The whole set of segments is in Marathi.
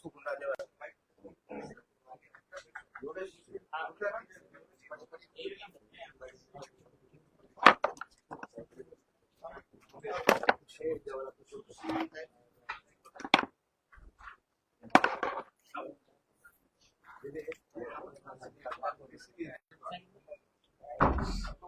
చూసుకోకుండా Thank you.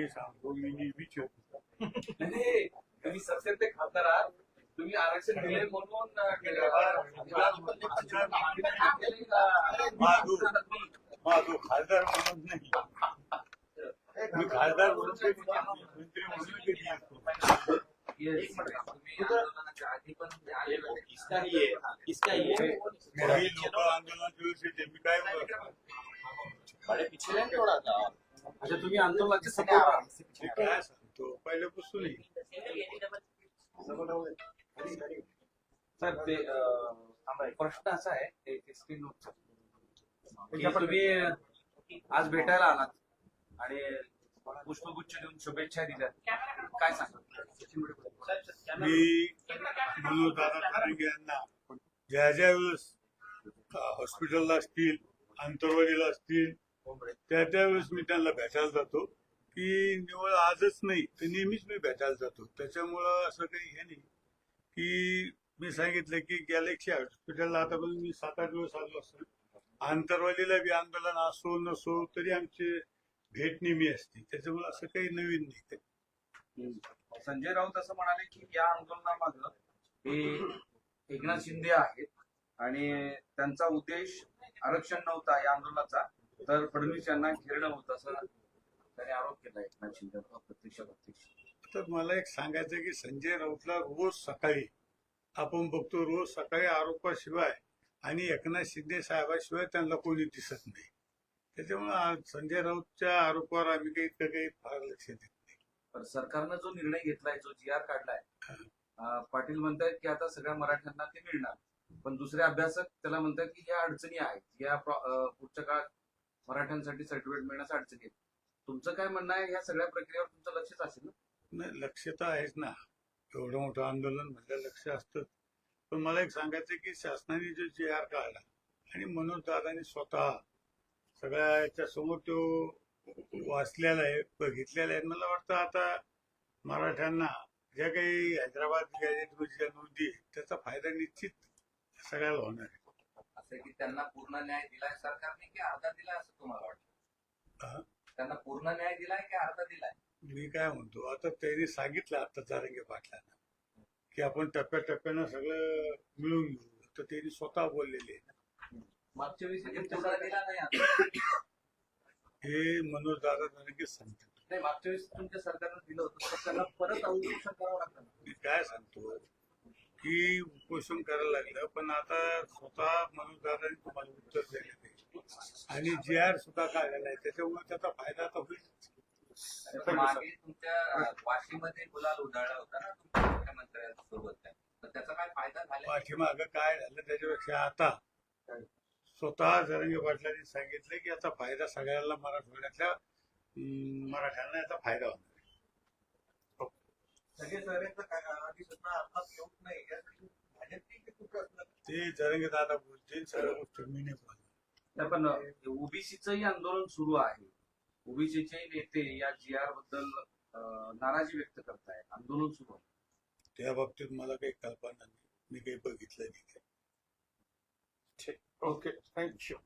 म्हणून मी सांगतो मी नेहमीच होतो नाही तुम्ही सत्य ते खासदार आहात तुम्ही आरक्षण दिले म्हणून अं, माझो खासदार म्हणून नाही मी खासदार म्हणून कधी नाही. मंत्री म्हणून कधी असतो Yes. तुम्ही आंदोलनाच्या आधी पण आले होते. किसका ये किसका ये काही लोक आंदोलनाच्या दिवशी ते मी काय बोलतो? बड़े पीछे रहेंगे थोड़ा सा अच्छा तुम्ही आंदोलनाचे सपोर्ट काय सांगतो पहिल्यापासूनही सर ते प्रश्न असा आहे की तुम्ही आज भेटायला आलात आणि पुष्पगुच्छ देऊन शुभेच्छा दिल्या काय सांगा मी दादा यांना ज्या ज्या वेळेस हॉस्पिटलला असतील आंतरवाडीला असतील त्या त्यावेळेस मी त्यांना भेटायला जातो की निवळ आजच नाही तर नेहमीच मी भेटायला जातो. त्याच्यामुळं असं काही हे नाही की मी सांगितलं की गॅलेक्सी हॉस्पिटलला आतापर्यंत मी सात आठ दिवस आलो असतो. आंतरवालीला बी आंदोलन असो नसो तरी आमचे भेट नेहमी असते. त्याच्यामुळे असं काही नवीन नाही संजय राऊत असं म्हणाले की या आंदोलनामध्ये हे एकनाथ शिंदे आहेत आणि त्यांचा उद्देश आरक्षण नव्हता या आंदोलनाचा. तर फडणवीस यांना घेरणं होतं असं त्याने आरोप केला एकनाथ शिंदे प्रत्यक्ष प्रत्यक्ष तर मला एक सांगायचं की संजय राऊतला रोज सकाळी आपण बघतो रोज सकाळी आरोपाशिवाय आणि एकनाथ शिंदे साहेबाशिवाय त्यांना कोणी दिसत नाही. त्याच्यामुळे संजय राऊतच्या आरोपावर आम्ही काही इतकं काही फार लक्ष देत नाही. पण सरकारनं जो निर्णय घेतलाय जो जी आर काढलाय पाटील म्हणतायत की आता सगळ्या मराठ्यांना ते मिळणार. पण दुसरे अभ्यासक त्याला म्हणतात की ह्या अडचणी आहेत. या पुढच्या काळात मराठ्यांसाठी सर्टिफिकेट मिळण्यास अडचणी आहेत. तुमचं काय म्हणणं आहे? या सगळ्या प्रक्रियेवर तुमचं लक्षच असेल ना? नाही लक्ष तर आहेच ना. एवढं मोठं आंदोलन म्हणजे लक्ष असतं पण मला एक सांगायचं की शासनाने जो जे आर काढला आणि मनोज दादानी स्वतः सगळ्याच्या समोर तो वाचलेला आहे बघितलेला आहे. मला वाटतं आता मराठ्यांना ज्या काही हैदराबाद गॅजेटमध्ये ज्या नोंदी त्याचा फायदा निश्चित सगळ्याला होणार आहे. असं की त्यांना पूर्ण न्याय दिलाय सरकारने की अर्धा दिलाय असं तुम्हाला? वाटतं त्यांना पूर्ण न्याय दिलाय की अर्धा दिलाय मी काय म्हणतो आता त्यांनी सांगितलं आता जारंगे पाटलांना की आपण टप्प्याटप्प्यानं सगळं मिळून घेऊ तर त्यांनी स्वतः बोललेले आहे मागच्या वेळेस म्हणजे. हे मनोज दादा जारंगे सांगतात नाही मागच्या वेळेस तुमच्या सरकारनं दिलं होतं त्यांना परत अवघड करावं लागतं. मी काय सांगतो की उपोषण करायला लागलं पण आता स्वतः मनोज दादांनी तुम्हाला उत्तर दिलेलं आणि जी आर सुद्धा काढलेला आहे त्याच्यामुळे त्याचा फायदा तर होईल. मागे तुमच्या वाशीमध्ये गुलाल उधळला होता ना तुमच्या मुख्यमंत्र्यांसोबत. तर त्याचा काय फायदा झाला? पाठीमागं काय झालं त्याच्यापेक्षा आता? स्वतः जरंगे पाटलांनी सांगितलं की याचा फायदा सगळ्यांना मराठवाड्यातल्या मराठ्यांना याचा फायदा होणार सगळे सर्वेचं काय ते जरंगे दादा बोलतील सगळ्या गोष्टी मी नाही बोलणार. नाही, पण ओबीसीचंही आंदोलन सुरू आहे. ओबीसीचे नेते या जी आरबद्दल नाराजी व्यक्त करतायत. आंदोलन सुरू आहे. त्या बाबतीत मला काही कल्पना नाही. मी काही बघितलं नाही. ओके. Thank you